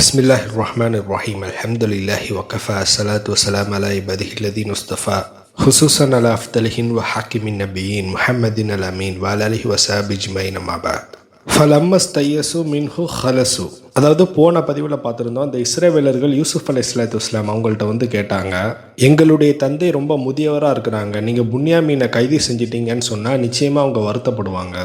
பிஸ்மில்லாஹ் ரஹ்மான் ரஹீம் அலமதுல்லாஹி வக்கஃபா சலாத் வசலாம் அலா இபதிஹில்லதீன் உஸ்தஃபா ஹுசூசன் அலா அஃப்தலிஹின் வ ஹாக்கிமின் நபியின் முஹம்மதின் அல் அமீன் வாலலி வசாப் இஜ்மைன் அமாபாத் ஃபலம்மஸ் தையசு மின்ஹு ஹலசு அதாவது போன பதிவில் பார்த்துருந்தோம் அந்த இஸ்ரேவேலர்கள் யூசுஃப் அலி இஸ்லாத்து இஸ்லாம் அவங்கள்ட்ட வந்து கேட்டாங்க எங்களுடைய தந்தை ரொம்ப முதியவராக இருக்கிறாங்க நீங்கள் புன்யா மீனை கைது செஞ்சிட்டீங்கன்னு சொன்னால் நிச்சயமாக அவங்க வருத்தப்படுவாங்க.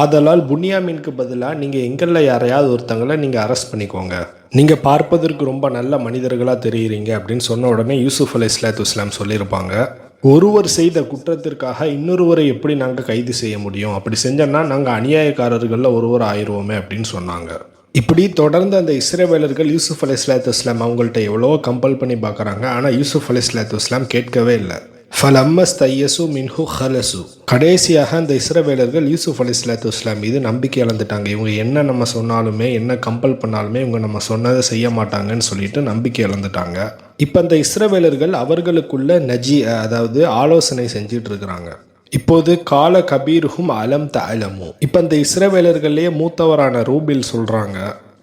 ஆதலால் புன்யாமீனுக்கு பதிலாக நீங்கள் எங்களில் யாரையாவது ஒருத்தங்களை நீங்கள் அரெஸ்ட் பண்ணிக்கோங்க. நீங்கள் பார்ப்பதற்கு ரொம்ப நல்ல மனிதர்களாக தெரியுறீங்க அப்படின்னு சொன்ன உடனே யூசுஃப் அலி இஸ்லாத்து இஸ்லாம் சொல்லியிருப்பாங்க. ஒருவர் செய்த குற்றத்திற்காக இன்னொருவரை எப்படி நாங்கள் கைது செய்ய முடியும்? அப்படி செஞ்சோன்னா நாங்கள் அநியாயக்காரர்களில் ஒருவர் ஆயிடுவோமே அப்படின்னு சொன்னாங்க. இப்படி தொடர்ந்து அந்த இஸ்ரேவேலர்கள் யூசுஃப் அலி இஸ்லாத்து இஸ்லாம் அவங்கள்ட்ட எவ்வளோ கம்பல் பண்ணி பார்க்குறாங்க. ஆனால் யூசுஃப் அலி இஸ்லாத்து இஸ்லாம் கேட்கவே இல்லை. ஃபலம்மஸ்தையசு மின்ஹு ஹலசு கடைசியாக அந்த இஸ்ரவேலர்கள் யூசுஃப் அலி இஸ்லாத்து இஸ்லாம் மீது நம்பிக்கை இழந்துட்டாங்க. இவங்க என்ன நம்ம சொன்னாலுமே என்ன கம்பல் பண்ணாலுமே இவங்க நம்ம சொன்னதை செய்ய மாட்டாங்கன்னு சொல்லிட்டு நம்பிக்கை இழந்துட்டாங்க. இப்போ அந்த இஸ்ரவேலர்கள் அவர்களுக்குள்ள நஜி அதாவது ஆலோசனை செஞ்சிட்டு இருக்கிறாங்க. இப்போது கால கபீருகும் அலம் த அலமும் இப்போ அந்த இஸ்ரவேலர்களே மூத்தவரான ரூபில் சொல்கிறாங்க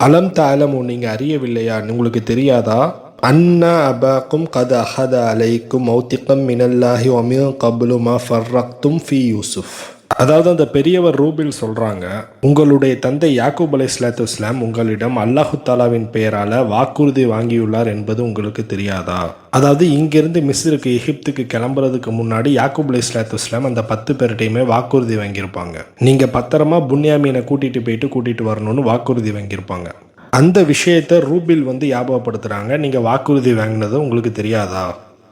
அலம் த அலமும் நீங்கள் அறியவில்லையா? உங்களுக்கு தெரியாதா? அன்னா அபாக்கும் கத அஹத அலைக்கும் மௌத்திகம் மினல்லாஹி ஒமியும் கபுலுமா ஃபர்ரக்தும் ஃபி யூசுஃப் அதாவது அந்த பெரியவர் ரூபில் சொல்கிறாங்க உங்களுடைய தந்தை யாக்கூப் அலை இஸ்லாத்து இஸ்லாம் உங்களிடம் அல்லாஹு தாலாவின் பெயரால் வாக்குறுதி வாங்கியுள்ளார் என்பது உங்களுக்கு தெரியாதா? அதாவது இங்கிருந்து மிஸ்ருக்கு எகிப்துக்கு கிளம்புறதுக்கு முன்னாடி யாக்கூப் அலை இஸ்லாத்து இஸ்லாம் அந்த பத்து பேர்கிட்டையுமே வாக்குறுதி வாங்கியிருப்பாங்க. நீங்கள் பத்திரமா புன்யாமீனை கூட்டிகிட்டு போயிட்டு கூட்டிகிட்டு வரணும்னு வாக்குறுதி வாங்கியிருப்பாங்க. அந்த விஷயத்தை ரூபில் வந்து ஞாபகப்படுத்துகிறாங்க நீங்கள் வாக்குறுதி வாங்கினது உங்களுக்கு தெரியாதா?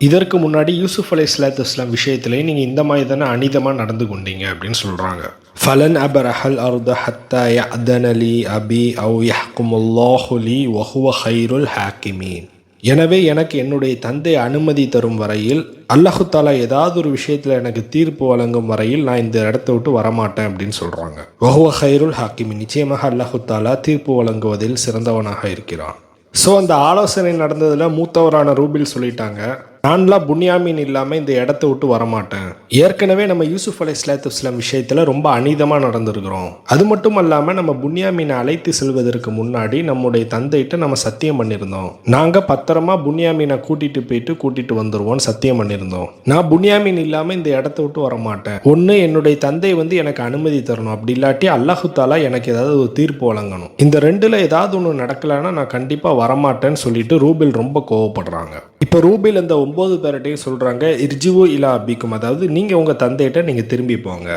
இதற்கு முன்னாடி யூசுஃப் அலை இஸ்லாத்து இஸ்லாம் விஷயத்திலேயே நீங்கள் இந்த மாதிரி தானே அனிதமாக நடந்து கொண்டீங்க அப்படின்னு சொல்கிறாங்க ஃபலன் அபரஹல் அருத ஹத்தா யஅதனலி அபி அவு யஹ்குமுல்லாஹுலி வஹுவ ஹைருல் ஹாக்கிமீன். எனவே எனக்கு என்னுடைய தந்தை அனுமதி தரும் வரையில் அல்லாஹு தாலா ஏதாவது ஒரு விஷயத்தில் எனக்கு தீர்ப்பு வழங்கும் வரையில் நான் இந்த இடத்த விட்டு வரமாட்டேன் அப்படின்னு சொல்கிறாங்க வஹுவ ஹைருல் ஹாக்கிமி. நிச்சயமாக அல்லாஹு தாலா தீர்ப்பு வழங்குவதில் சிறந்தவனாக இருக்கிறான். ஸோ அந்த ஆலோசனை நடந்ததில் மூத்தவரான ரூபில் சொல்லிட்டாங்க நான்லாம் புன்யாமீன் இல்லாமல் இந்த இடத்த விட்டு வரமாட்டேன். ஏற்கனவே நம்ம யூசுஃப் அலை இஸ்லாத்து இஸ்லாம் விஷயத்தில் ரொம்ப அநீதமாக நடந்திருக்கிறோம். அது மட்டும் இல்லாமல் நம்ம புன்யாமீனை அழைத்து செல்வதற்கு முன்னாடி நம்முடைய தந்தைகிட்ட நம்ம சத்தியம் பண்ணியிருந்தோம். நாங்கள் பத்திரமா புன்யாமீனை கூட்டிகிட்டு போயிட்டு கூட்டிகிட்டு வந்துடுவோம்னு சத்தியம் பண்ணியிருந்தோம். நான் புன்யாமீன் இல்லாமல் இந்த இடத்த விட்டு வரமாட்டேன். ஒன்று என்னுடைய தந்தை வந்து எனக்கு அனுமதி தரணும். அப்படி இல்லாட்டி அல்லாஹு தாலா எனக்கு ஏதாவது ஒரு தீர்ப்பு வழங்கணும். இந்த ரெண்டில் ஏதாவது ஒன்று நடக்கலைன்னா நான் கண்டிப்பாக வரமாட்டேன்னு சொல்லிட்டு ரூபில் ரொம்ப கோவப்படுறாங்க. இப்போ ரூபில் இந்த ஒம்பது பேர்கிட்டையும் சொல்கிறாங்க இர்ஜிவோ இலா அபிக்கும். அதாவது நீங்கள் உங்கள் தந்தையிட்ட நீங்கள் திரும்பி போங்க.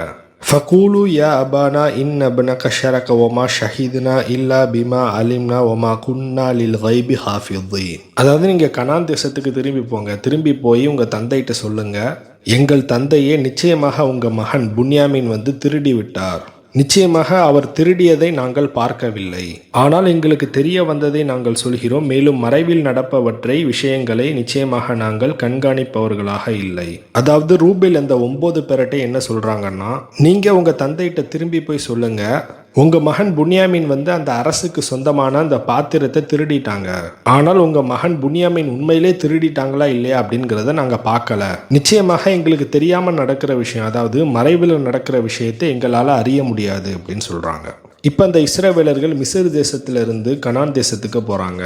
ஃபகூலு யா அபானா இன் அபனா கஷரக ஒமா ஷஹீதுனா இல்லா பிமா அலிம்னா ஒமா குன்னா லில் ஹைபி ஹாஃபியுதீன் அதாவது நீங்கள் கனான் தேசத்துக்கு திரும்பி போங்க. திரும்பி போய் உங்கள் தந்தைகிட்ட சொல்லுங்கள் எங்கள் தந்தையே நிச்சயமாக உங்கள் மகன் புன்யாமின் வந்து திருடி விட்டார். நிச்சயமாக அவர் திருடியதை நாங்கள் பார்க்கவில்லை. ஆனால் எங்களுக்கு தெரிய வந்ததை நாங்கள் சொல்கிறோம். மேலும் மறைவில் நடப்பவற்றை விஷயங்களை நிச்சயமாக நாங்கள் கண்காணிப்பவர்களாக இல்லை. அதாவது ரூபில் அந்த ஒன்பது பேரட்டை என்ன சொல்றாங்கன்னா நீங்க உங்க தந்தைகிட்ட திரும்பி போய் சொல்லுங்க. உங்கள் மகன் புன்யாமின் வந்து அந்த அரசுக்கு சொந்தமான அந்த பாத்திரத்தை திருடிட்டாங்க. ஆனால் உங்கள் மகன் புன்யாமின் உண்மையிலே திருடிட்டாங்களா இல்லையா அப்படிங்கிறத நாங்கள் பார்க்கல. நிச்சயமாக எங்களுக்கு தெரியாமல் நடக்கிற விஷயம் அதாவது மறைவில் நடக்கிற விஷயத்தை எங்களால் அறிய முடியாது அப்படின்னு சொல்கிறாங்க இப்போ அந்த இஸ்ரேவேலர்கள் மிசர் தேசத்திலிருந்து கனான் தேசத்துக்கு போகிறாங்க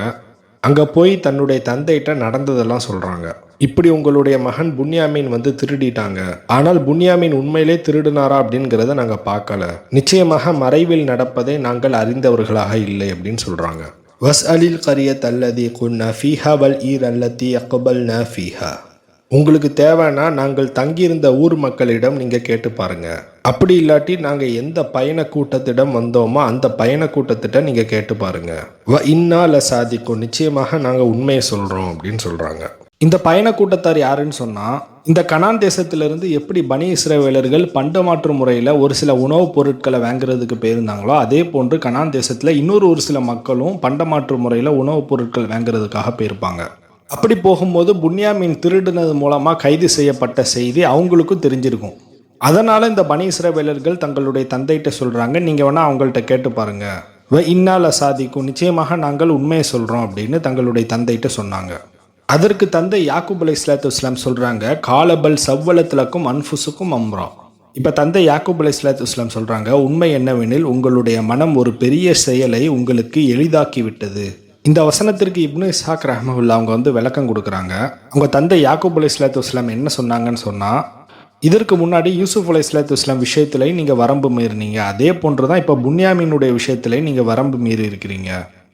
அங்கே போய் தன்னுடைய தந்தைகிட்ட நடந்ததெல்லாம் சொல்கிறாங்க இப்படி உங்களுடைய மகன் புன்யாமீன் வந்து திருடிட்டாங்க. ஆனால் புன்யாமீன் உண்மையிலே திருடினாரா அப்படிங்கிறத நாங்கள் பார்க்கல. நிச்சயமாக மறைவில் நடப்பதை நாங்கள் அறிந்தவர்களாக இல்லை அப்படின்னு சொல்கிறாங்க வஸ் அலில் கரிய தல்லதி குன்னா ஃபீஹா வல் ஈர் அல்லத்தி அக்பல் ந ஃபீஹா. உங்களுக்கு தேவைன்னா நாங்கள் தங்கியிருந்த ஊர் மக்களிடம் நீங்கள் கேட்டு பாருங்கள் அப்படி இல்லாட்டி நாங்கள் எந்த பயண கூட்டத்திடம் வந்தோமோ அந்த பயண கூட்டத்திட்ட நீங்கள் கேட்டு பாருங்க. வ இன்னால சாதிக்கும் நிச்சயமாக நாங்கள் உண்மையை சொல்கிறோம் அப்படின்னு சொல்கிறாங்க இந்த பயண கூட்டத்தார் யாருன்னு சொன்னால் இந்த கனான் தேசத்திலிருந்து எப்படி பனி இஸ்ரேவேலர்கள் பண்டமாற்று முறையில் ஒரு சில உணவுப் பொருட்களை வாங்குறதுக்கு போயிருந்தாங்களோ அதே போன்று கனான் தேசத்தில் இன்னொரு ஒரு சில மக்களும் பண்டமாற்று முறையில் உணவுப் பொருட்கள் வாங்குறதுக்காக போயிருப்பாங்க. அப்படி போகும்போது புன்யாமின் திருடினது மூலமாக கைது செய்யப்பட்ட செய்தி அவங்களுக்கும் தெரிஞ்சிருக்கும். அதனால் இந்த பனி இஸ்ரவேலர்கள் தங்களுடைய தந்தைகிட்ட சொல்கிறாங்க நீங்கள் வேணால் அவங்கள்ட்ட கேட்டு பாருங்க. வ இன்னால சாதிக்கும். நிச்சயமாக நாங்கள் உண்மையை சொல்கிறோம் அப்படின்னு தங்களுடைய தந்தைகிட்ட சொன்னாங்க. அதற்கு தந்தை யாக்கூப் அலை இஸ்லாத்து இஸ்லாம் சொல்கிறாங்க காலபல் சவ்வலத்திலக்கும் அன்ஃபுசுக்கும் அம்ரா. இப்போ தந்தை யாக்கூப் அலை இஸ்லாத்து இஸ்லாம் சொல்கிறாங்க உண்மை என்னவெனில் உங்களுடைய மனம் ஒரு பெரிய செயலை உங்களுக்கு எளிதாக்கி விட்டது. இந்த வசனத்திற்கு இப்னு இசாக் ரஹ்மஹுல்லா அவங்க வந்து விளக்கம் கொடுக்குறாங்க. அவங்க தந்தை யாக்கூப் அலி இஸ்லாத்து இஸ்லாம் என்ன சொன்னாங்கன்னு சொன்னால் இதற்கு முன்னாடி யூசுப் அலி இஸ்லாத்து இஸ்லாம் விஷயத்துல நீங்கள் வரம்பு மீறினீங்க. அதே போன்று தான் இப்போ புன்யாமினுடைய விஷயத்துல நீங்கள் வரம்பு மீறி இருக்கிறீங்க.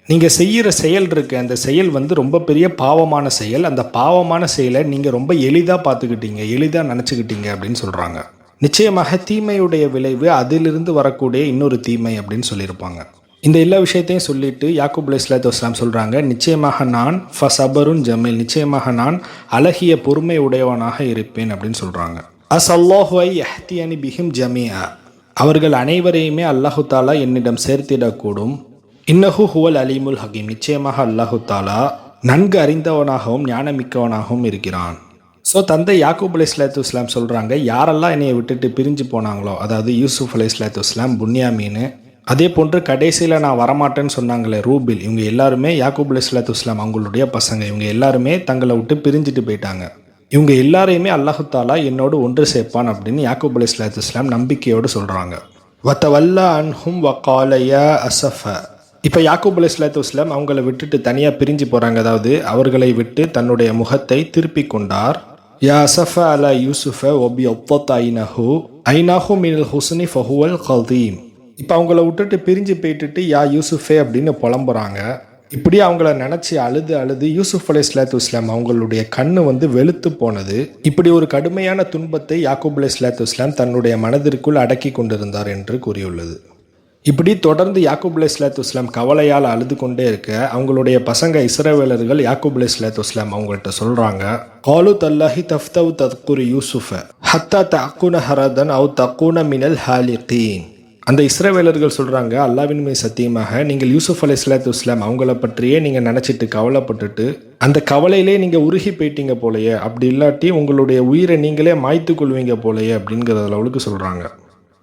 நீங்கள் செய்கிற செயல் இருக்கு. அந்த செயல் வந்து ரொம்ப பெரிய பாவமான செயல். அந்த பாவமான செயலை நீங்கள் ரொம்ப எளிதாக பார்த்துக்கிட்டீங்க. எளிதாக நினச்சிக்கிட்டீங்க அப்படின்னு சொல்கிறாங்க நிச்சயமாக தீமையுடைய விளைவு அதிலிருந்து வரக்கூடிய இன்னொரு தீமை அப்படின்னு சொல்லியிருப்பாங்க. இந்த எல்லா விஷயத்தையும் சொல்லிட்டு யாக்கூப் அலி இஸ்லாத்து வஸ்லாம் சொல்கிறாங்க நிச்சயமாக நான் ஃபசபருன் ஜமீல் நிச்சயமாக நான் அழகிய பொறுமை உடையவனாக இருப்பேன் அப்படின்னு சொல்கிறாங்க அஸ் அல்லாஹுவை எஹ்தியனி பிஹிம் ஜமியா அவர்கள் அனைவரையுமே அல்லாஹு தாலா என்னிடம் சேர்த்திடக்கூடும். இன்னஹு ஹுவல் அலிமுல் ஹகீம். நிச்சயமாக அல்லாஹு தாலா நன்கு அறிந்தவனாகவும் ஞானமிக்கவனாகவும் இருக்கிறான். ஸோ தந்தை யாக்கூப் அலி இஸ்லாத்து இஸ்லாம் சொல்கிறாங்க யாரெல்லாம் என்னையை விட்டுட்டு பிரிஞ்சு போனாங்களோ அதாவது யூசுஃப் அலி இஸ்லாத்து இஸ்லாம் புன்யாமீன் அதே போன்று கடைசியில் நான் வரமாட்டேன்னு சொன்னாங்களே ரூபில். இவங்க எல்லாருமே யாக்கூப் அலி இஸ்லாத்து இஸ்லாம் அவங்களுடைய பசங்க. இவங்க எல்லாருமே தங்களை விட்டு பிரிஞ்சுட்டு போயிட்டாங்க. இவங்க எல்லாரையுமே அல்லாஹு தாலா என்னோடு ஒன்று சேர்ப்பான் அப்படின்னு யாக்கூப் அலி இஸ்லாத்து இஸ்லாம் நம்பிக்கையோடு சொல்கிறாங்க வத்தவல்லா அன்ஹும் வக்காலய அசஃப இப்போ யாக்கூப் அலி இஸ்லாத்து இஸ்லாம் அவங்கள விட்டுட்டு தனியாக பிரிஞ்சு போகிறாங்க அதாவது அவர்களை விட்டு தன்னுடைய முகத்தை திருப்பி கொண்டார். யா அசஃப அலா யூசுஃப ஒபி ஒப்பத் ஐனஹு ஐனாஹு மினல் ஹுஸ்னி ஃபஹுவல் கதீம். இப்போ அவங்கள விட்டுட்டு பிரிஞ்சு போயிட்டுட்டு யா யூசுஃபே அப்படின்னு புலம்புறாங்க. இப்படி அவங்கள நினச்சி அழுது அழுது யூசுஃப் அலி இஸ்லாத்து இஸ்லாம் அவங்களுடைய கண்ணு வந்து வெளுத்து போனது. இப்படி ஒரு கடுமையான துன்பத்தை யாக்கூப் அலி இஸ்லாத்து இஸ்லாம் தன்னுடைய மனதிற்குள் அடக்கி கொண்டிருந்தார் என்று கூறியுள்ளது. இப்படி தொடர்ந்து யாக்கூப் அலி இஸ்லாத்து இஸ்லாம் கவலையால் அழுது கொண்டே இருக்க அவங்களுடைய பசங்க இஸ்ரவேலர்கள் யாக்கூப் அலி இஸ்லாத்து இஸ்லாம் அவங்கள்ட்ட சொல்கிறாங்க காலு தல்லாஹி தஃப்தவ் தத்குரு யூசுஃப ஹத்தா தக்குன ஹரதன் அவு தக்குன மினல் ஹாலிகீன். அந்த இஸ்ரவேலர்கள் சொல்கிறாங்க அல்லாவின் சத்தியமாக நீங்கள் யூசுஃப் அலி இஸ்லாத்து இஸ்லாம் அவங்கள பற்றியே நீங்கள் நினச்சிட்டு கவலைப்பட்டுட்டு அந்த கவலையிலே நீங்கள் உருகி போயிட்டீங்க போலையே அப்படி இல்லாட்டி உங்களுடைய உயிரை நீங்களே மாய்த்து கொள்வீங்க போலையே அப்படிங்கிற அளவுக்கு சொல்கிறாங்க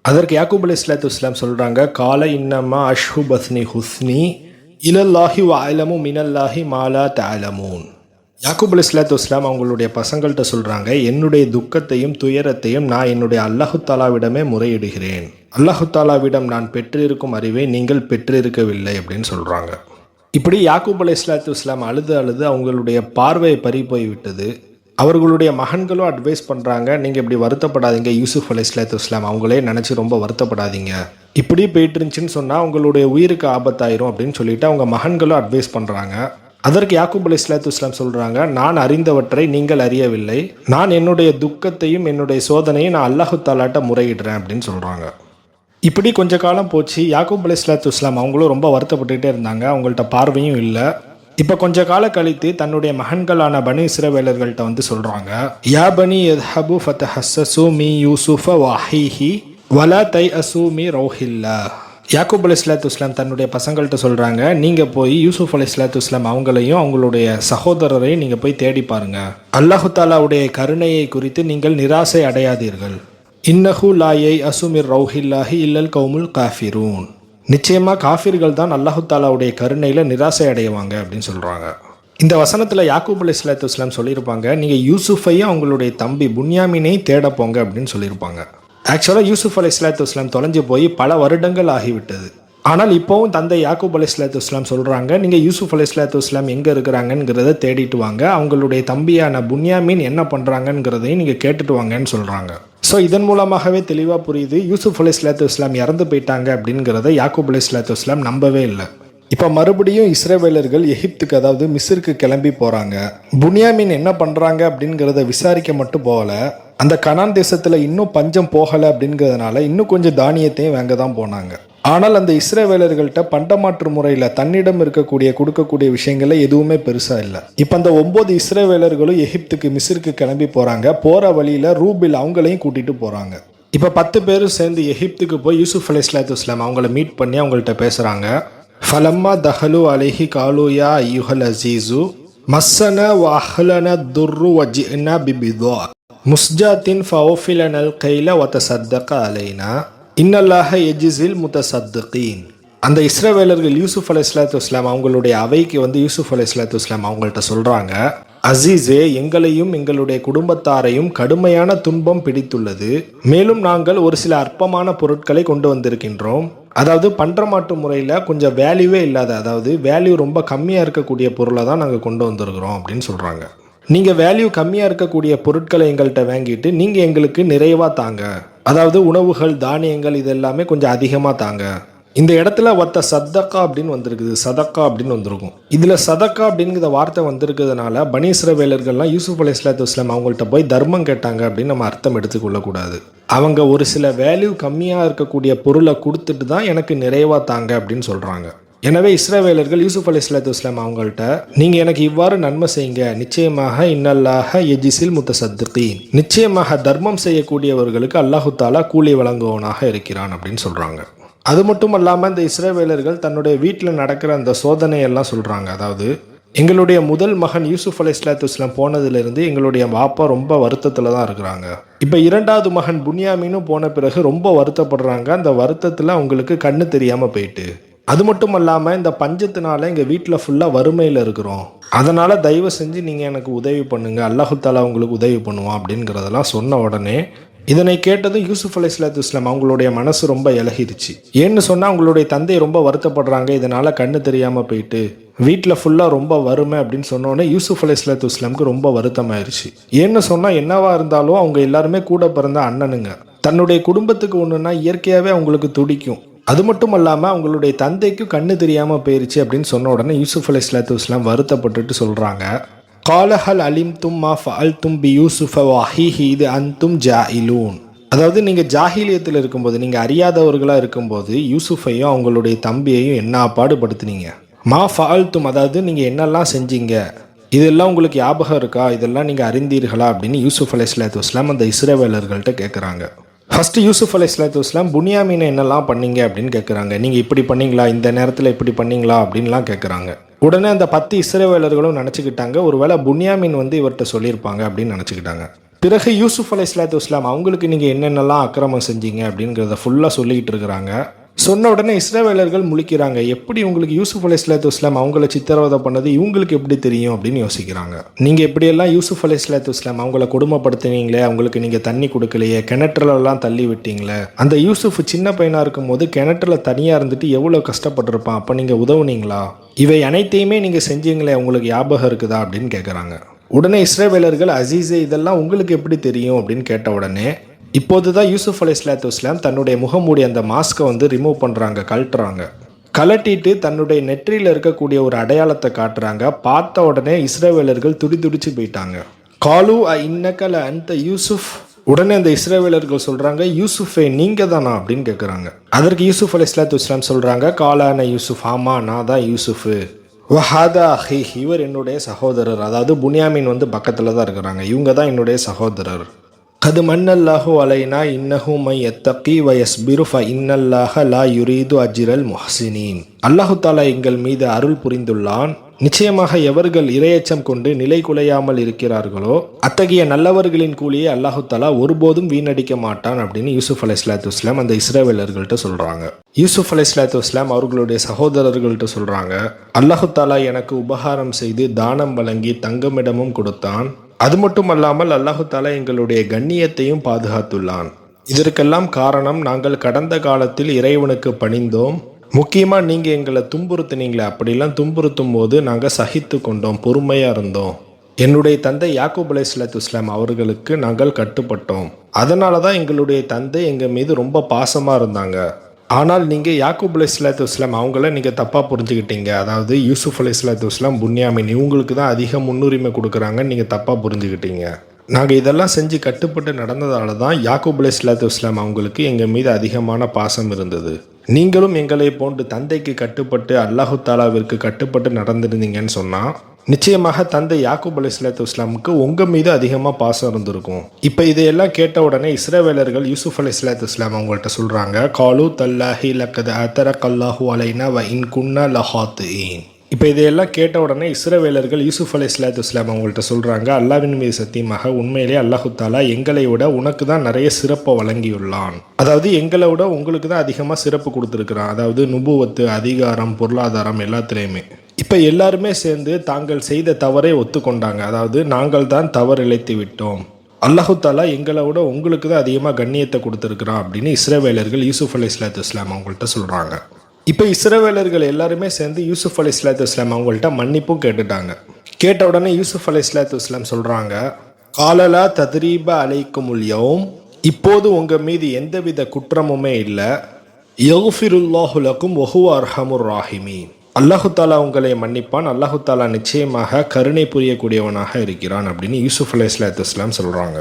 அதற்கு யாக்கூப் அலி இஸ்லாத்து இஸ்லாம் சொல்கிறாங்க கால இன்னம்மா அஷ்ஹு பஸ்னி ஹுஸ்னி இலல்லாஹி வாயிலமு மினல்லாஹி மாலா தாலமூன் யாக்கூப் அலி இஸ்லாத்து இஸ்லாம் அவங்களுடைய பசங்கள்கிட்ட சொல்கிறாங்க என்னுடைய துக்கத்தையும் துயரத்தையும் நான் என்னுடைய அல்லாஹு தாலாவிடமே முறையிடுகிறேன். அல்லாஹு தாலாவிடம் நான் பெற்றிருக்கும் அறிவை நீங்கள் பெற்றிருக்கவில்லை அப்படின்னு சொல்கிறாங்க இப்படி யாக்கூப் அலி இஸ்லாத்து இஸ்லாம் அழுது அழுது அவங்களுடைய பார்வை பறி போய் விட்டது. அவர்களுடைய மகன்களும் அட்வைஸ் பண்ணுறாங்க நீங்கள் இப்படி வருத்தப்படாதீங்க யூசுஃப் அலி இஸ்லாத்து இஸ்லாம் அவங்களே நினச்சி ரொம்ப வருத்தப்படாதீங்க. இப்படி போயிட்டு இருந்துச்சுன்னு சொன்னால் அவங்களுடைய உயிருக்கு ஆபத்தாயிரும் அப்படின்னு சொல்லிட்டு அவங்க மகன்களும் அட்வைஸ் பண்ணுறாங்க அதற்கு யாக்கூப் அலி இஸ்லாத்து இஸ்லாம் சொல்கிறாங்க நான் அறிந்தவற்றை நீங்கள் அறியவில்லை. நான் என்னுடைய துக்கத்தையும் என்னுடைய சோதனையும் நான் அல்லாஹு தாலாட்ட முறையிடுறேன் அப்படின்னு சொல்கிறாங்க இப்படி கொஞ்ச காலம் போச்சு. யாக்கூப் அலி இஸ்லாத்து இஸ்லாம் அவங்களும் ரொம்ப வருத்தப்பட்டுக்கிட்டே இருந்தாங்க. அவங்கள்ட்ட பார்வையும் இல்லை. இப்போ கொஞ்ச காலம் கழித்து தன்னுடைய மகன்களான பனி இஸ்ரவேலர்கள்ட்ட வந்து சொல்கிறாங்க யா பனி எத்ஹபு ஃபத் ஹஸ்ஸு மீ யூசுஃப வாஹிஹி வலா தை அசூ மீ ரோஹில்லா. யாக்கூப் அலி இஸ்லாத்து இஸ்லாம் தன்னுடைய பசங்கள்கிட்ட சொல்கிறாங்க நீங்கள் போய் யூசுஃப் அலி இஸ்லாத்து இஸ்லாம் அவங்களையும் அவங்களுடைய சகோதரரையும் நீங்கள் போய் தேடி பாருங்க. அல்லாஹு தாலாவுடைய கருணையை குறித்து நீங்கள் நிராசை அடையாதீர்கள். இன்னஹு லாயை அசுமிர் ரவுஹில்லாஹி இல்லல் கவுமுல் காஃபிரூன். நிச்சயமாக காஃபிர்கள் தான் அல்லாஹு தாலாவுடைய கருணையில் நிராசை அடைவாங்க அப்படின்னு சொல்கிறாங்க இந்த வசனத்தில் யாக்கூப் அலி இஸ்லாத்து இஸ்லாம் சொல்லியிருப்பாங்க நீங்கள் யூசுஃபையும் அவங்களுடைய தம்பி புன்யாமினையும் தேட போங்க அப்படின்னு சொல்லியிருப்பாங்க. ஆக்சுவலாக யூசுஃப் அலி இஸ்லாத்து இஸ்லாம் தொலைஞ்சு போய் பல வருடங்கள் ஆகிவிட்டது. ஆனால் இப்போவும் தந்தை யாக்கூப் அலி இஸ்லாத்து இஸ்லாம் சொல்கிறாங்க நீங்கள் யூசுஃப் அலி இஸ்லாத்து இஸ்லாம் எங்கே இருக்கிறாங்கங்கிறத தேடிட்டு வாங்க. அவங்களுடைய தம்பியான புன்யாமீன் என்ன பண்ணுறாங்கங்கிறதையும் நீங்கள் கேட்டுட்டு வாங்கன்னு சொல்கிறாங்க ஸோ இதன் மூலமாகவே தெளிவாக புரியுது யூசுஃப் அலி இஸ்லாத்து இஸ்லாம் இறந்து போயிட்டாங்க அப்படிங்கிறத யாக்கூப் அலி இஸ்லாத்து இஸ்லாம் நம்பவே இல்லை. இப்போ மறுபடியும் இஸ்ரேவேலர்கள் எகிப்துக்கு அதாவது மிஸ்ருக்கு கிளம்பி போகிறாங்க புனியாமின் என்ன பண்ணுறாங்க அப்படிங்கிறத விசாரிக்க மட்டும் போகல. அந்த கனான் தேசத்தில் இன்னும் பஞ்சம் போகலை அப்படிங்கிறதுனால இன்னும் கொஞ்சம் தானியத்தையும் வாங்க தான் போனாங்க. ஆனால் அந்த இஸ்ரேவேலர்கள்ட்ட பண்டமாற்று முறையில் தன்னிடம் இருக்கக்கூடிய கொடுக்கக்கூடிய விஷயங்கள்ல எதுவுமே பெருசாக இல்லை. இப்போ அந்த ஒம்பது இஸ்ரேவேலர்களும் எகிப்துக்கு மிஸ்ருக்கு கிளம்பி போகிறாங்க போகிற வழியில் ரூபில் அவங்களையும் கூட்டிகிட்டு போகிறாங்க இப்போ பத்து பேரும் சேர்ந்து எகிப்துக்கு போய் யூசுஃப் அலி இஸ்லாத்து இஸ்லாம் அவங்கள மீட் பண்ணி அவங்கள்ட்ட பேசுகிறாங்க ஃபலம்மா தஹலு அலிஹி காலுயா யுஹல் அசீசு மஸ்ஸன வஹ்லன துர்ரு வஜினா பிபிதோ. முஸ்ஜாத்தின் ஃபவுஃபிலனல் கைல ஒத்த சத்தக அலைனா இன்னல்லாக எஜிசில் முத்தசத்தகீன் அந்த இஸ்ரவேலர்கள் யூசுஃப் அலி இஸ்லாத்து இஸ்லாம் அவங்களுடைய அவைக்கு வந்து யூசுஃப் அலி இஸ்லாத்து இஸ்லாம் அவங்கள்ட்ட சொல்கிறாங்க அசீஸே எங்களையும் எங்களுடைய குடும்பத்தாரையும் கடுமையான துன்பம் பிடித்துள்ளது. மேலும் நாங்கள் ஒரு சில அற்பமான பொருட்களை கொண்டு வந்திருக்கின்றோம். அதாவது பண்டமாட்டு முறையில் கொஞ்சம் வேல்யூவே இல்லாத அதாவது வேல்யூ ரொம்ப கம்மியாக இருக்கக்கூடிய பொருளை தான் நாங்கள் கொண்டு வந்திருக்கிறோம் அப்படின்னு சொல்கிறாங்க நீங்கள் வேல்யூ கம்மியாக இருக்கக்கூடிய பொருட்களை எங்கள்கிட்ட வாங்கிட்டு நீங்கள் எங்களுக்கு நிறைவாக தாங்க. அதாவது உணவுகள் தானியங்கள் இது எல்லாமே கொஞ்சம் அதிகமாக தாங்க. இந்த இடத்துல ஒத்த சதக்கா அப்படின்னு வந்திருக்குது. சதக்கா அப்படின்னு வந்திருக்கும். இதில் சதக்கா அப்படிங்கிற வார்த்தை வந்திருக்கிறதுனால பனீஸ்வர வேலர்கள்லாம் யூசுப் அலி இஸ்லாத்து இஸ்லாம் அவங்கள்ட்ட போய் தர்மம் கேட்டாங்க அப்படின்னு நம்ம அர்த்தம் எடுத்துக்கொள்ளக்கூடாது. அவங்க ஒரு சில வேல்யூ கம்மியாக இருக்கக்கூடிய பொருளை கொடுத்துட்டு தான் எனக்கு நிறைவாக தாங்க அப்படின்னு சொல்கிறாங்க எனவே இஸ்ரவேலர்கள் யூசுப் அலி இஸ்லாத்து இஸ்லாம் அவங்கள்ட்ட நீங்கள் எனக்கு இவ்வாறு நன்மை செய்யுங்க. நிச்சயமாக இன்னல்லாக எஜிசில் முத்த சத்துத்தி நிச்சயமாக தர்மம் செய்யக்கூடியவர்களுக்கு அல்லாஹு தாலா கூலி வழங்குவனாக இருக்கிறான் அப்படின்னு சொல்கிறாங்க அது மட்டும் இல்லாமல் இந்த இஸ்ரேவேலர்கள் தன்னுடைய வீட்டில் நடக்கிற அந்த சோதனையெல்லாம் சொல்கிறாங்க அதாவது எங்களுடைய முதல் மகன் யூசுப் அலி இஸ்லாத்து இஸ்லாம் போனதுலேருந்து எங்களுடைய பாப்பா ரொம்ப வருத்தத்தில் தான் இருக்கிறாங்க. இப்போ இரண்டாவது மகன் புனியாமீனும் போன பிறகு ரொம்ப வருத்தப்படுறாங்க. அந்த வருத்தத்தில் அவங்களுக்கு கண்ணு தெரியாமல் போயிட்டு. அது மட்டும் இல்லாமல் இந்த பஞ்சத்தினால எங்கள் வீட்டில் ஃபுல்லாக வறுமையில் இருக்கிறோம். அதனால் தயவு செஞ்சு நீங்கள் எனக்கு உதவி பண்ணுங்கள் அல்லாஹு தாலா உங்களுக்கு உதவி பண்ணுவான் அப்படிங்கிறதெல்லாம் சொன்ன உடனே இதனை கேட்டதும் யூசுப் அலி இஸ்லாத்து இஸ்லாம் அவங்களுடைய மனசு ரொம்ப இலகிருச்சு ஏன்னு சொன்னால் அவங்களுடைய தந்தை ரொம்ப வருத்தப்படுறாங்க. இதனால் கண்ணு தெரியாமல் போயிட்டு வீட்டில் ஃபுல்லாக ரொம்ப வறுமை அப்படின்னு சொன்னோடனே யூசுஃப் அலி இஸ்லாத்து இஸ்லாமுக்கு ரொம்ப வருத்தமாயிருச்சு. ஏன்னு சொன்னால் என்னவா இருந்தாலும் அவங்க எல்லாருமே கூட பிறந்த அண்ணனுங்க. தன்னுடைய குடும்பத்துக்கு ஒன்றுனா இயற்கையாகவே அவங்களுக்கு துடிக்கும். அது மட்டும் இல்லாமல் அவங்களுடைய தந்தைக்கும் கண்ணு தெரியாமல் போயிருச்சு அப்படின்னு சொன்ன உடனே யூசுஃப் அலி இஸ்லாத்து இஸ்லாம் வருத்தப்பட்டுட்டு சொல்கிறாங்க காலஹல் அலிம் தும் மா ஃபஅல் தும் பி யூசுஃப வஹீஹி இது அன்தும் இலூன் அதாவது நீங்கள் ஜாஹிலியத்தில் இருக்கும்போது நீங்கள் அறியாதவர்களாக இருக்கும்போது யூசுஃபையும் அவங்களுடைய தம்பியையும் என்ன பாடுபடுத்துனீங்க? மா ஃபஅல் தும் அதாவது நீங்கள் என்னெல்லாம் செஞ்சீங்க? இதெல்லாம் உங்களுக்கு ஞாபகம் இருக்கா? இதெல்லாம் நீங்கள் அறிந்தீர்களா? அப்படின்னு யூசுஃப் அலி இஸ்லாத்து இஸ்லாம் அந்த இஸ்ரேவேலர்கள்ட்ட கேட்குறாங்க ஃபர்ஸ்ட் யூசுஃப் அலி இஸ்லாத்து இஸ்லாம் புனியாமீனை என்னெல்லாம் பண்ணீங்க? அப்படின்னு கேட்குறாங்க நீங்கள் இப்படி பண்ணீங்களா? இந்த நேரத்தில் இப்படி பண்ணீங்களா? அப்படின்லாம் கேட்குறாங்க உடனே அந்த பத்து இஸ்ரேவேலர்களும் நினச்சிக்கிட்டாங்க. ஒருவேளை புனியாமீன் வந்து இவர்கிட்ட சொல்லியிருப்பாங்க அப்படின்னு நினச்சிக்கிட்டாங்க. பிறகு யூசுஃப் அலி இஸ்லாத்து இஸ்லாம் அவங்களுக்கு நீங்கள் என்னென்னலாம் அக்கிரமம் செஞ்சீங்க? அப்படிங்கிறத ஃபுல்லாக சொல்லிக்கிட்டு இருக்கிறாங்க. சொன்ன உடனே இஸ்ரேவேலர்கள் முழிக்கிறாங்க. எப்படி உங்களுக்கு யூசுப் அலி இஸ்லாத்து இஸ்லாம் அவங்கள சித்திரவதை பண்ணது? இவங்களுக்கு எப்படி தெரியும் அப்படின்னு யோசிக்கிறாங்க. நீங்கள் எப்படியெல்லாம் யூசுப் அலி இஸ்லாத்து இஸ்லாம் அவங்கள கொடுமைப்படுத்தினீங்களே அவங்களுக்கு நீங்கள் தண்ணி கொடுக்கலையே கிணற்றுலலாம் தள்ளி விட்டீங்களே. அந்த யூசுஃப் சின்ன பையனாக இருக்கும்போது கிணற்றுல தனியாக இருந்துட்டு எவ்வளோ கஷ்டப்பட்டிருப்பான்? அப்போ நீங்கள் உதவுனீங்களா? இவை அனைத்தையுமே நீங்கள் செஞ்சீங்களே உங்களுக்கு ஞாபகம் இருக்குதா அப்படின்னு கேட்குறாங்க உடனே இஸ்ரேவேலர்கள் அசீஸே இதெல்லாம் உங்களுக்கு எப்படி தெரியும்? அப்படின்னு கேட்ட உடனே இப்போது தான் யூசுஃப் அலி இஸ்லாத்து இஸ்லாம் தன்னுடைய முகமூடி அந்த மாஸ்க்கை வந்து ரிமூவ் பண்ணுறாங்க கழட்டுறாங்க. கலட்டிட்டு தன்னுடைய நெற்றியில் இருக்கக்கூடிய ஒரு அடையாளத்தை காட்டுறாங்க. பார்த்த உடனே இஸ்ரேவேலர்கள் துடி துடிச்சு போயிட்டாங்க. காலு அ இன்னக்கல அந்த யூசுஃப். உடனே அந்த இஸ்ரேவேலர்கள் சொல்கிறாங்க யூசுஃபே நீங்க தானா அப்படின்னு கேட்குறாங்க அதற்கு யூசுஃப் அலி இஸ்லாத்து இஸ்லாம் சொல்கிறாங்க காலான யூசுஃப் ஆமா நான் தான் யூசுஃபு வஹாதா ஹி இவர் என்னுடைய சகோதரர். அதாவது புனியாமின் வந்து பக்கத்தில் தான் இருக்கிறாங்க. இவங்க தான் என்னுடைய சகோதரர். கது மன்னல்லாஹு அலைனா இன்னஹு மை எத்தகி வயஸ்பிரு ஃப இன்னல்லாஹ லா யுரீது அஜிரல் முஹசினீன். அல்லாஹு தாலா எங்கள் மீது அருள் புரிந்துள்ளான். நிச்சயமாக எவர்கள் இரையச்சம் கொண்டு நிலை குலையாமல் இருக்கிறார்களோ அத்தகைய நல்லவர்களின் கூலியை அல்லாஹு தாலா ஒருபோதும் வீணடிக்க மாட்டான் அப்படின்னு யூசுஃப் அலை இஸ்லாத்து இஸ்லாம் அந்த இஸ்ரேவேலர்கள்ட்ட சொல்றாங்க. யூசுஃப் அலை இஸ்லாத்து இஸ்லாம் அவர்களுடைய சகோதரர்கள்ட்ட சொல்றாங்க அல்லாஹு தாலா எனக்கு உபகாரம் செய்து தானம் வழங்கி தங்கமிடமும் கொடுத்தான். அது மட்டும் அல்லாமல் அல்லாஹு தாலா எங்களுடைய கண்ணியத்தையும் பாதுகாத்துள்ளான். இதற்கெல்லாம் காரணம் நாங்கள் கடந்த காலத்தில் இறைவனுக்கு பணிந்தோம். முக்கியமாக நீங்கள் எங்களை துன்புறுத்துனீங்களே அப்படிலாம் துன்புறுத்தும் போது நாங்கள் சகித்து கொண்டோம் பொறுமையாக இருந்தோம். என்னுடைய தந்தை யாக்கூப் அலை சலாத்து இஸ்லாம் அவர்களுக்கு நாங்கள் கட்டுப்பட்டோம். அதனால தான் எங்களுடைய தந்தை எங்கள் மீது ரொம்ப பாசமாக இருந்தாங்க. ஆனால் நீங்கள் யாக்கூப் அலி இஸ்லாத்து இஸ்லாம் அவங்கள நீங்கள் தப்பாக புரிஞ்சுக்கிட்டீங்க. அதாவது யூசுஃப் அலி இஸ்லாத்து இஸ்லாம் புன்யாமின் இவங்களுக்கு தான் அதிக முன்னுரிமை கொடுக்குறாங்கன்னு நீங்கள் தப்பாக புரிஞ்சுக்கிட்டீங்க. நாங்கள் இதெல்லாம் செஞ்சு கட்டுப்பட்டு நடந்ததால தான் யாக்கூப் அலி இஸ்லாத்து இஸ்லாம் அவங்களுக்கு எங்கள் மீது அதிகமான பாசம் இருந்தது. நீங்களும் எங்களை போன்று தந்தைக்கு கட்டுப்பட்டு அல்லாஹு தாலாவிற்கு கட்டுப்பட்டு நடந்திருந்தீங்கன்னு சொன்னால் நிச்சயமாக தந்தை யாக்கூப் அலி இஸ்லாத்து இஸ்லாமுக்கு உங்கள் மீது அதிகமாக பாசம் இருந்திருக்கும். இப்போ இதையெல்லாம் கேட்ட உடனே இஸ்ரேவேலர்கள் யூசுஃப் அலி இஸ்லாத்து இஸ்லாம் அவங்கள்ட்ட சொல்கிறாங்க காலு தல்லாஹி லக்கது அத்தர கல்லாஹு அலைனா வ இன் குன்னா லஹாத்து இப்போ இதையெல்லாம் கேட்ட உடனே இஸ்ரவேலர்கள் யூசுஃப் அலி இஸ்லாத்து இஸ்லாம் அவங்கள்ட்ட சொல்கிறாங்க அல்லாவின் மீது சத்தியமாக உண்மையிலே அல்லாஹுத்தாலா எங்களை விட உனக்கு தான் நிறைய சிறப்பை வழங்கியுள்ளான். அதாவது எங்களை விட உங்களுக்கு தான் அதிகமாக சிறப்பு கொடுத்துருக்குறான். அதாவது நுபுவத்து அதிகாரம் பொருளாதாரம் எல்லாத்துலேயுமே. இப்போ எல்லாருமே சேர்ந்து தாங்கள் செய்த தவறை ஒத்துக்கொண்டாங்க. அதாவது நாங்கள் தான் தவறு இழைத்து விட்டோம். அல்லாஹுத்தாலா எங்களை விட உங்களுக்கு தான் அதிகமாக கண்ணியத்தை கொடுத்துருக்குறான் அப்படின்னு இஸ்ரேவேலர்கள் யூசுஃப் அலி இஸ்லாத்து இஸ்லாம் அவங்கள்ட்ட சொல்கிறாங்க இப்போ இஸ்ரவேலர்கள் எல்லாருமே சேர்ந்து யூசுஃப் அலி இஸ்லாத்து இஸ்லாம் அவங்கள்ட்ட மன்னிப்பும் கேட்டுட்டாங்க. கேட்ட உடனே யூசுஃப் அலி இஸ்லாத்து இஸ்லாம் சொல்கிறாங்க காலலா தத்ரீப அலைக்கும் உள்ளியவும் இப்போது உங்கள் மீது எந்தவித குற்றமுமே இல்லை. யகுஃபிருல்லாஹுலக்கும் ஒஹு அர்ஹமுர் ராஹிமி அல்லாஹு தாலா உங்களை மன்னிப்பான் அல்லாஹு தாலா நிச்சயமாக கருணை புரியக்கூடியவனாக இருக்கிறான் அப்படின்னு யூசுஃப் அலி இஸ்லாத்து இஸ்லாம் சொல்கிறாங்க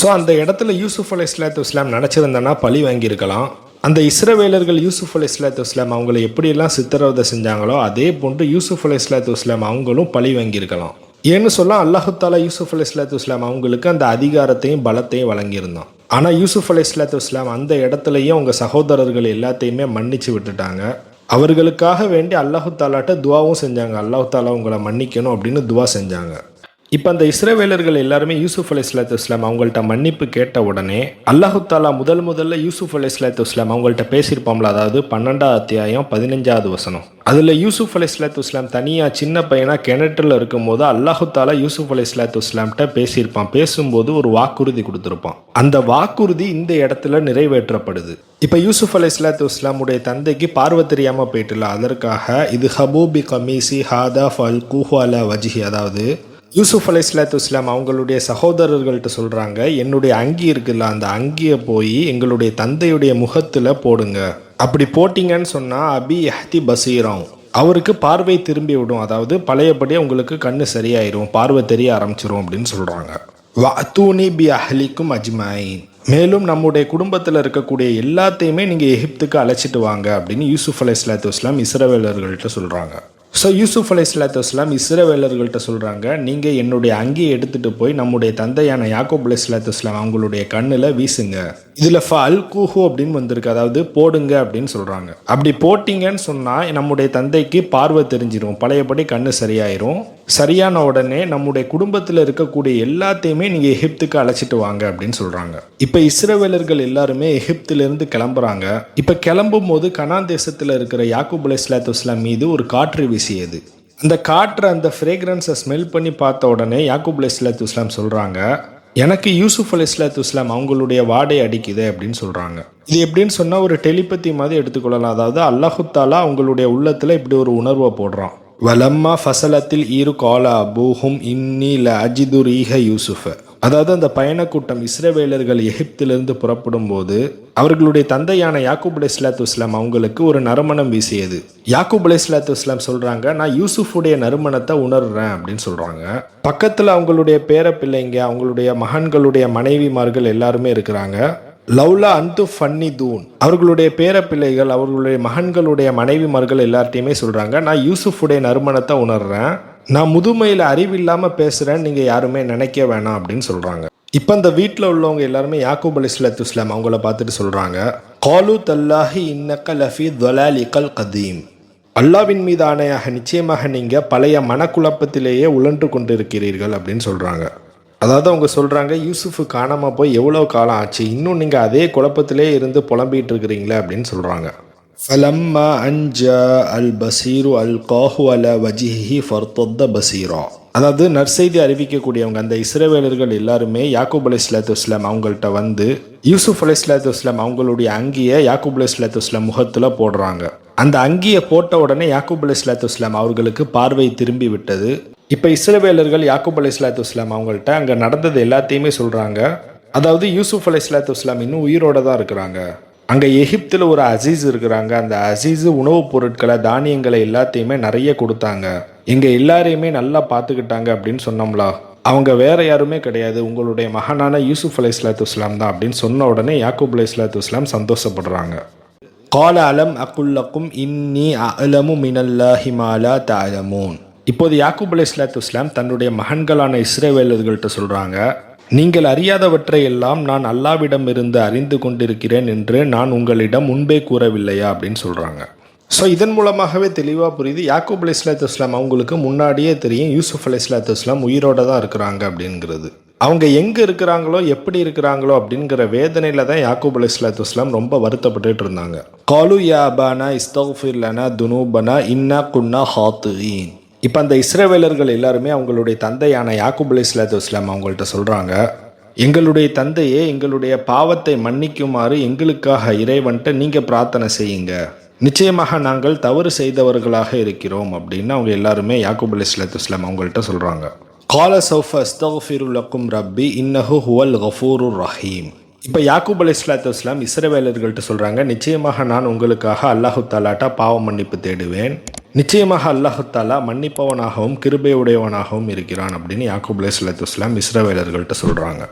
ஸோ அந்த இடத்துல யூசுஃப் அலி இஸ்லாத்து இஸ்லாம் நினச்சிருந்தனா பழி வாங்கியிருக்கலாம். அந்த இஸ்ரவேலர்கள் யூசுஃப் அலி இஸ்லாத்து இஸ்லாம் அவங்களை எப்படியெல்லாம் சித்திரவதை செஞ்சாங்களோ அதே போன்று யூசுஃப் அலி இஸ்லாத்து இஸ்லாம் அவங்களும் பழி வாங்கியிருக்கலாம். ஏன்னு சொல்ல அல்லாஹுத்தாலா யூசுஃப் அலி இஸ்லாத்து இஸ்லாம் அவங்களுக்கு அந்த அதிகாரத்தையும் பலத்தையும் வழங்கியிருந்தான். ஆனால் யூசுஃப் அலி இஸ்லாத்து இஸ்லாம் அந்த இடத்துலையும் அவங்க சகோதரர்கள் எல்லாத்தையுமே மன்னிச்சு விட்டுட்டாங்க. அவர்களுக்காக வேண்டி அல்லாஹு தாலாட்ட துவாவும் செஞ்சாங்க. அல்லாஹு தாலா உங்களை மன்னிக்கணும் அப்படின்னு துவா செஞ்சாங்க. இப்போ அந்த இஸ்ரேவேலர்கள் எல்லாருமே யூசுஃப் அலி இஸ்லாத்து இஸ்லாம் அவங்கள்ட்ட மன்னிப்பு கேட்ட உடனே அல்லாஹு தாலா முதல் முதல்ல யூசுஃப் அலி இஸ்லாத்து இஸ்லாம் அவங்கள்ட்ட பேசியிருப்போம்ல அதாவது பன்னெண்டாவது அத்தியாயம் பதினஞ்சாவது வசனம். அதில் யூசுஃப் அலி இஸ்லாத்து இஸ்லாம் தனியாக சின்ன பையனாக கிணற்றில் இருக்கும்போது அல்லாஹு தாலா யூசுஃப் அலி இஸ்லாத்து இஸ்லாம்கிட்ட பேசியிருப்பான். பேசும்போது ஒரு வாக்குறுதி கொடுத்துருப்பான். அந்த வாக்குறுதி இந்த இடத்துல நிறைவேற்றப்படுது. இப்போ யூசுஃப் அலி இஸ்லாத்து இஸ்லாமுடைய தந்தைக்கு பார்வை தெரியாமல் போயிட்டுல அதற்காக இது ஹபூபி கமீசி ஹாதா ஃபல் கூஹு அலா வஜிஹி அதாவது யூசுஃப் அலி இஸ்லாத்து இஸ்லாம் அவங்களுடைய சகோதரர்கள்ட்ட சொல்கிறாங்க என்னுடைய அங்கி இருக்குல்ல அந்த அங்கியை போய் எங்களுடைய தந்தையுடைய முகத்தில் போடுங்க. அப்படி போட்டிங்கன்னு சொன்னால் அபி எஹ்தி பசீரம் அவருக்கு பார்வை திரும்பி விடும். அதாவது பழையபடியே உங்களுக்கு கண்ணு சரியாயிரும் பார்வை தெரிய ஆரம்பிச்சிரும் அப்படின்னு சொல்கிறாங்க வாத்தூனி பி அஹ்லிக்கும் அஜ்மாயின். மேலும் நம்முடைய குடும்பத்தில் இருக்கக்கூடிய எல்லாத்தையுமே நீங்கள் எகிப்துக்கு அழைச்சிட்டு வாங்க அப்படின்னு யூசுஃப் அலி இஸ்லாத்து இஸ்லாம் இஸ்ரவேலர்கள்ட்ட சொல்கிறாங்க ஸோ யூசுஃப் அலி இஸ்லாத்து இஸ்லாம் இஸ்ரவேலர்கள்ட்ட சொல்கிறாங்க நீங்கள் என்னுடைய அங்கேயே எடுத்துகிட்டு போய் நம்முடைய தந்தையான யாக்கூப் அலி இஸ்லாத்து இஸ்லாம் அவங்களுடைய கண்ணில் வீசுங்க. இதில் ஃப அல் கூஹு அப்படின்னு வந்திருக்கு. அதாவது போடுங்க அப்படின்னு சொல்கிறாங்க அப்படி போட்டிங்கன்னு சொன்னால் நம்முடைய தந்தைக்கு பார்வை தெரிஞ்சிடும் பழையபடி கண்ணு சரியாயிரும். சரியான உடனே நம்முடைய குடும்பத்தில் இருக்கக்கூடிய எல்லாத்தையுமே நீங்கள் எகிப்துக்கு அழைச்சிட்டு வாங்க அப்படின்னு சொல்கிறாங்க இப்போ இஸ்ரவேலர்கள் எல்லாருமே எகிப்திலிருந்து கிளம்புறாங்க. இப்போ கிளம்பும் போது கனான் தேசத்தில் இருக்கிற யாக்கூப் அலை இஸ்லாத்து இஸ்லாம் மீது ஒரு காற்று வீசியது. அந்த காற்று அந்த ஃப்ரேக்ரன்ஸை ஸ்மெல் பண்ணி பார்த்த உடனே யாக்கூப் அலை இஸ்லாத்து இஸ்லாம் சொல்கிறாங்க எனக்கு யூசுஃப் அலி இஸ்லாத்து இஸ்லாம் அவங்களுடைய வாடை அடிக்குது அப்படின்னு சொல்கிறாங்க இது எப்படின்னு சொன்னால் ஒரு டெலிபத்தி மாதிரி எடுத்துக்கொள்ளலாம். அதாவது அல்லாஹு தாலா அவங்களுடைய உள்ளத்தில் இப்படி ஒரு உணர்வை போடுறான். வலம்மா ஃபசலத்தில் ஈரு காலா பூஹும் இன்னி ல அஜிது ரீஹ யூசுஃப. அதாவது அந்த பயணக்கூட்டம் இஸ்ரவேலர்கள் எகிப்திலிருந்து புறப்படும் போது அவர்களுடைய தந்தையான யாக்கூப் அலி இஸ்லாத்து இஸ்லாம் அவங்களுக்கு ஒரு நறுமணம் வீசியது. யாக்கூப் அலி இஸ்லாத்து இஸ்லாம் சொல்றாங்க நான் யூசுஃபுடைய நறுமணத்தை உணர்றேன் அப்படின்னு சொல்றாங்க. பக்கத்துல அவங்களுடைய பேர பிள்ளைங்க அவங்களுடைய மகன்களுடைய மனைவிமார்கள் எல்லாருமே இருக்கிறாங்க. லவ்லா அந்து ஃபன்னி தூன். அவர்களுடைய பேரப்பிள்ளைகள் அவர்களுடைய மகன்களுடைய மனைவிமார்கள் எல்லார்ட்டையுமே சொல்றாங்க நான் யூசுஃபுடைய நறுமணத்தை உணர்றேன். நான் முதுமையில் அறிவில்லாமல் பேசுகிறேன்னு நீங்கள் யாருமே நினைக்க வேணாம் அப்படின்னு சொல்கிறாங்க இப்போ இந்த வீட்டில் உள்ளவங்க எல்லாருமே யாக்கூப் அலி இஸ்லாத்து இஸ்லாம் அவங்கள பார்த்துட்டு சொல்கிறாங்க காலு தல்லாஹி இன்னக்க லஃபி துவலாலிகல் கதீம். அல்லாவின் மீது ஆணையாக நிச்சயமாக நீங்கள் பழைய மனக்குழப்பத்திலேயே உழன்று கொண்டு இருக்கிறீர்கள் அப்படின்னு சொல்கிறாங்க அதாவது அவங்க சொல்கிறாங்க யூசுஃபு காணாமல் போய் எவ்வளோ காலம் ஆச்சு? இன்னும் நீங்கள் அதே குழப்பத்திலே இருந்து புலம்பிகிட்டு இருக்கிறீங்களே? அப்படின்னு சொல்கிறாங்க ஃபலம்மா அன்ஜா அல் பசீரு அல் காஹு அல வஜிஹி ஃபர்தொத்த பசீரா அதாவது நற்செய்தி அறிவிக்கக்கூடியவங்க அந்த இஸ்ரவேலர்கள் எல்லாருமே யாக்கூப் அலி இஸ்லாத்து இஸ்லாம் அவங்கள்ட்ட வந்து யூசுப் அலி இஸ்லாத்து இஸ்லாம் அவங்களுடைய அங்கியை யாக்கூப் அலி இஸ்லாத்து இஸ்லாம் முகத்தில் போடுறாங்க. அந்த அங்கியை போட்ட உடனே யாக்கூப் அலி இஸ்லாத்து இஸ்லாம் அவர்களுக்கு பார்வை திரும்பி விட்டது. இப்போ இஸ்ரவேலர்கள் யாக்கூப் அலி இஸ்லாத்து இஸ்லாம் அவங்கள்ட்ட அங்கே நடந்தது எல்லாத்தையுமே சொல்கிறாங்க அதாவது யூசுப் அலி இஸ்லாத்து இஸ்லாம் இன்னும் உயிரோட தான் இருக்கிறாங்க. அங்கே எகிப்தில் ஒரு அசீஸ் இருக்கிறாங்க. அந்த அசீஸ் உணவுப் பொருட்களை தானியங்களை எல்லாத்தையுமே நிறைய கொடுத்தாங்க. எங்கள் எல்லாரையுமே நல்லா பார்த்துக்கிட்டாங்க அப்படின்னு சொன்னோம்ல. அவங்க வேற யாருமே கிடையாது. உங்களுடைய மகனான யூசுஃப் அலை இஸ்லாத்து இஸ்லாம் தான் அப்படின்னு சொன்ன உடனே யாக்கூப் அலை இஸ்லாத்து இஸ்லாம் சந்தோஷப்படுறாங்க. கால அலம் அக்குல்லக்கும் இன்னி அலமு மினல்லாஹி மாலா தாலமூன் இப்போது யாக்கூப் அலை இஸ்லாத்து இஸ்லாம் தன்னுடைய மகன்களான இஸ்ரேவேலர்கள்ட்ட சொல்கிறாங்க நீங்கள் அறியாதவற்றை எல்லாம் நான் அல்லாவிடம் இருந்து அறிந்து கொண்டிருக்கிறேன் என்று நான் உங்களிடம் முன்பே கூறவில்லையா அப்படின்னு சொல்கிறாங்க ஸோ இதன் மூலமாகவே தெளிவாக புரியுது. யாக்கூப் அலி இஸ்லாத்து இஸ்லாம் அவங்களுக்கு முன்னாடியே தெரியும். யூசுஃப் அலி இஸ்லாத்து இஸ்லாம் உயிரோட தான் இருக்கிறாங்க அப்படிங்கிறது. அவங்க எங்கே இருக்கிறாங்களோ எப்படி இருக்கிறாங்களோ அப்படிங்கிற வேதனையில் தான் யாக்கூப் அலி இஸ்லாத்து இஸ்லாம் ரொம்ப வருத்தப்பட்டுட்டு இருந்தாங்க. காலு யாபானா அபானா துனூபனா இன்னா குன்னா ஹாத்துயின் இப்போ அந்த இஸ்ரவேலர்கள் எல்லாருமே அவங்களுடைய தந்தையான யாக்கூப் அலி இஸ்லாத்து இஸ்லாம் அவங்கள்ட்ட சொல்கிறாங்க எங்களுடைய தந்தையே எங்களுடைய பாவத்தை மன்னிக்குமாறு எங்களுக்காக இறைவன்ட்ட நீங்கள் பிரார்த்தனை செய்யுங்க. நிச்சயமாக நாங்கள் தவறு செய்தவர்களாக இருக்கிறோம் அப்படின்னு அவங்க எல்லாருமே யாக்குப் அலி இஸ்லாத்து இஸ்லாம் அவங்கள்ட்ட சொல்கிறாங்க கால சௌஃப அஸ்தஃபிருலக்கும் ரப்பி இன்னஹு ஹுவல் கஃபூருர் ரஹீம். இப்போ யாக்கூப் அலி இஸ்லாத்து இஸ்லாம் இஸ்ரவேலர்கள்ட்ட சொல்கிறாங்க நிச்சயமாக நான் உங்களுக்காக அல்லாஹு தாலாட்டா பாவ மன்னிப்பு தேடுவேன். நிச்சயமாக அல்லாஹு தாலா மன்னிப்பவனாகவும் கிருபையுடையவனாகவும் இருக்கிறான் அப்படின்னு யாக்கூப் அலி இஸ்ரவேலர்கள்ட்ட சொல்கிறாங்க